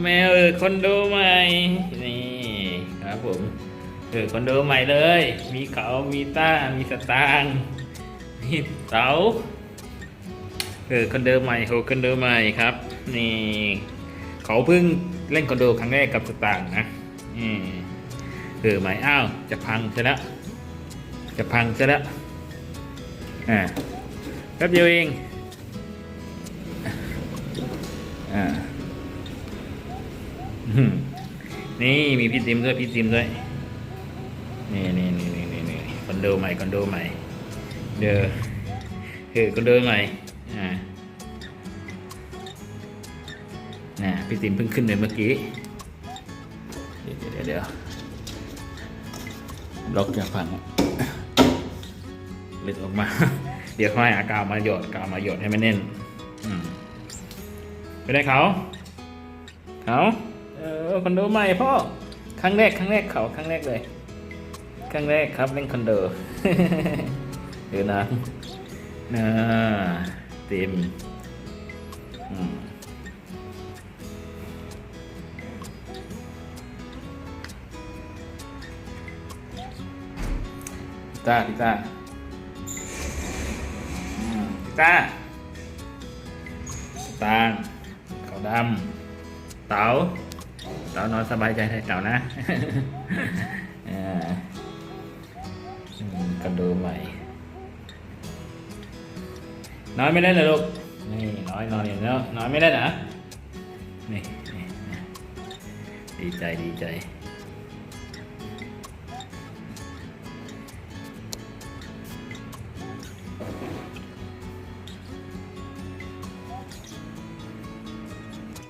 แมวเออคอนโดใหม่นี่ครับผมเออคอนโดใหม่เลย มีเขามีต้ามีสตางค์มีเสาเออคอนโดใหม่โฮคอนโดใหม่ครับ นี่ เขาเพิ่งเล่นคอนโดครั้งแรกกับสตางค์นะอืมเออใหม่อ้าวจะพังซะแล้วจะพังซะแล้วอ่าแป๊บเดียวเอง อ่านี่มีพี่ติมด้วยพี่ติมด้วยนี่นี่นี่นี่นี่นี่คอนโดใหม่คอนโดใหม่ เด้อเออคอนโดใหม่อ่าน่ะพี่ติมเพิ่งขึ้นเลยเมื่อกี้ เดี๋ยวเดี๋ยวเดี๋ยวล็อกจะพังอะหลุดออกมา เดี๋ยวค่อยหากาวมาหยดกาวมาหยดให้มันแน่น อืม ไปได้เขาเขาเออคอนโดใหม่พ่อครั้งแรกครั้งแรกเขาครั้งแรกเลยครั้งแรกครับเล่นคอนโดเดี๋ยวนะนะเต็มอืมพิต้าพิต้าอืมพิต้าตาง เขาดำเต๋าเต๋านอนสบายใจเลยเต๋านะอ่าอืมกันดูใหม่นอนไม่ได้เลยลูก นี่น้อยนอนอย่างนี้นอนไม่ได้นะนี่นี่นี่ดีใจดีใจ